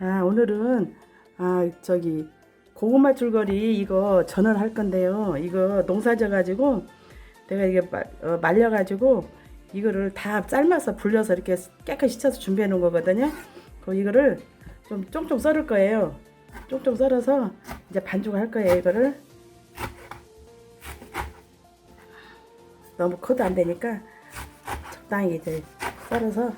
아, 오늘은 아, 저기 고구마 줄거리 이거 전을 할 건데요. 이거 농사져 가지고 내가 이게 마- 어, 말려 가지고 이거를 다 삶아서 불려서 이렇게 깨끗이 씻어서 준비해 놓은 거거든요. 그 이거를 좀 쫑쫑 썰을 거예요. 쫑쫑 썰어서 이제 반죽을 할 거예요. 이거를 너무 커도 안 되니까 적당히 이제 썰어서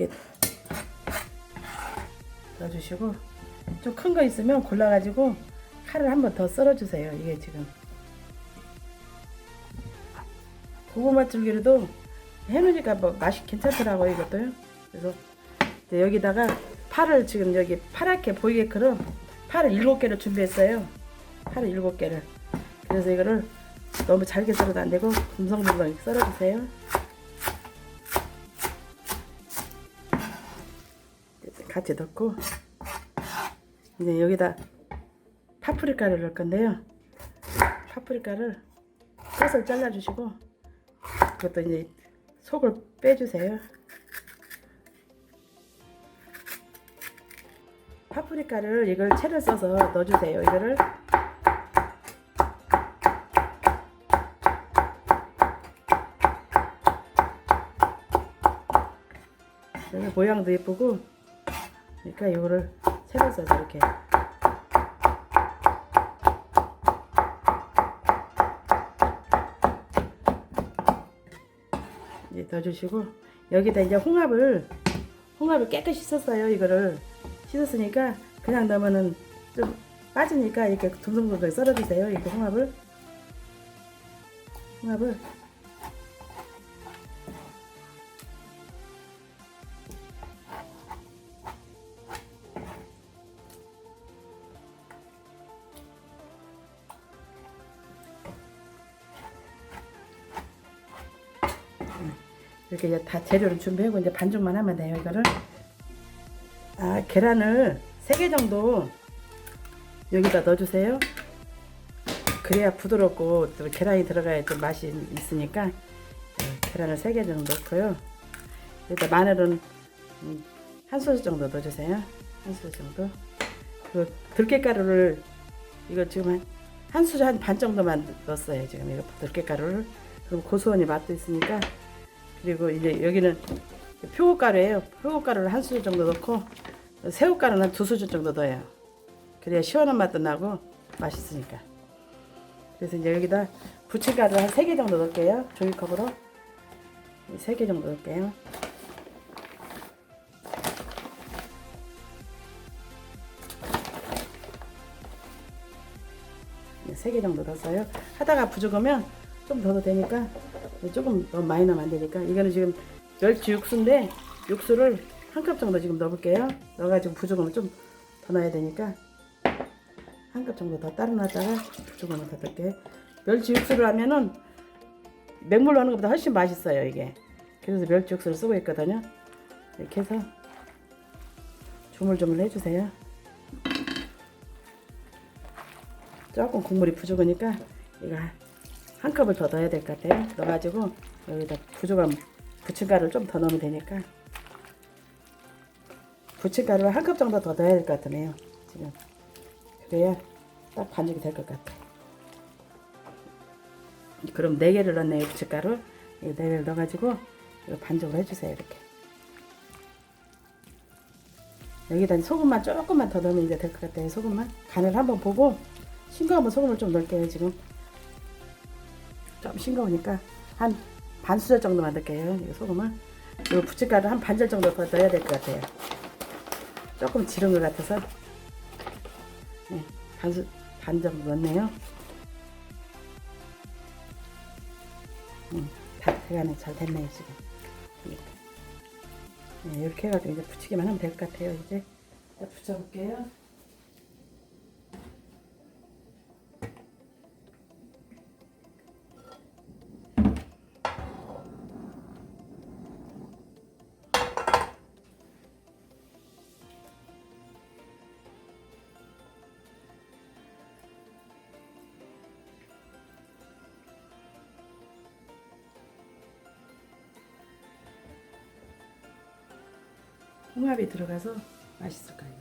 이렇게 넣어주시고 좀 큰 거 있으면 골라가지고 칼을 한 번 더 썰어주세요. 이게 지금 고구마 줄기로도 해놓으니까 뭐 맛이 괜찮더라고 요 이것도요. 그래서 여기다가 파를 지금 여기 파랗게 보이게끔 파를 일곱 개를 준비했어요. 파를 일곱 개를. 그래서 이거를 너무 잘게 썰어도 안 되고 이렇게 썰어주세요. 같이 넣고 이제 여기다 파프리카를 넣을 건데요. 파프리카를 끝을 잘라주시고 그것도 이제 속을 빼주세요. 파프리카를 이걸 채를 써서 넣어주세요. 이거를 모양도 예쁘고 그러니까 이거를 채를 써서 이렇게. 이제 넣어주시고 여기다 이제 홍합을 홍합을 깨끗이 씻었어요 이거를. 씻었으니까 그냥 넣으면은 좀 빠지니까 이렇게 둥둥둥둥 썰어주세요 이렇게 홍합을. 홍합을 이렇게 다 재료를 준비하고 이제 반죽만 하면 돼요 이거를. 아 계란을 3개 정도 여기다 넣어주세요. 그래야 부드럽고 또 계란이 들어가야 좀 맛이 있으니까. 네, 계란을 3개 정도 넣고요. 여기다 마늘은 음, 한 소스 정도 넣어주세요. 한 소스 정도. 그리고 들깨가루를 이거 지금 한, 한 수저 한 반 정도만 넣었어요 지금. 이거 들깨가루를. 그럼 고소한 맛도 있으니까 그리고 이제 여기는 표고가루예요. 표고가루를 한 수저 정도 넣고 새우가루는 한두 수저 정도 넣어요. 그래야 시원한 맛도 나고 맛있으니까. 그래서 이제 여기다 부침가루 한세개 정도 넣을게요. 종이컵으로 세개 정도 넣을게요. 네, 세개 정도 넣었어요. 하다가 부족하면 좀더 넣어도 되니까 조금 너무 많이 넣으면 안 되니까 이거는 지금 멸치 육수인데 육수를 한 컵 정도 지금 넣어볼게요. 넣어가지고 부족하면 좀 더 넣어야 되니까 한 컵 정도 더 따로 놨다가 부족하면 더 넣을게요. 멸치 육수를 하면은 맹물로 하는 것보다 훨씬 맛있어요 이게. 그래서 멸치 육수를 쓰고 있거든요. 이렇게 해서 조물조물 해주세요. 조금 국물이 부족하니까 이거 한 컵을 더 넣어야 될 것 같아요. 넣어가지고 여기다 부족한 부침가루를 좀 더 넣으면 되니까 부침가루를 한 컵 정도 더 넣어야 될 것 같네요. 지금 그래야 딱 반죽이 될 것 같아. 그럼 네 개를 넣네요 부침가루. 이네 개를 넣어가지고 이거 반죽을 해주세요 이렇게. 여기다 소금만 조금만 더 넣으면 이제 될 것 같아요. 소금만 간을 한번 보고 싱거우면 소금을 좀 넣을게요 지금. 좀 싱거우니까 한 반 수저 정도만 넣을게요. 이 소금을. 이 부침가루 한 반절 정도 더 넣어야 될 것 같아요. 조금 지른 것 같아서 네, 반, 수, 반 정도 넣네요. 음, 다 대간에 잘 됐네요 지금. 네, 이렇게 해가지고 이제 붙이기만 하면 될 것 같아요. 이제 붙여볼게요. 홍합이 들어가서 맛있을 거예요.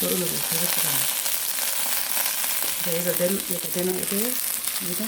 이거 어느 정도 되겠다. 이제 이거 내, 이거 돼요. 이거.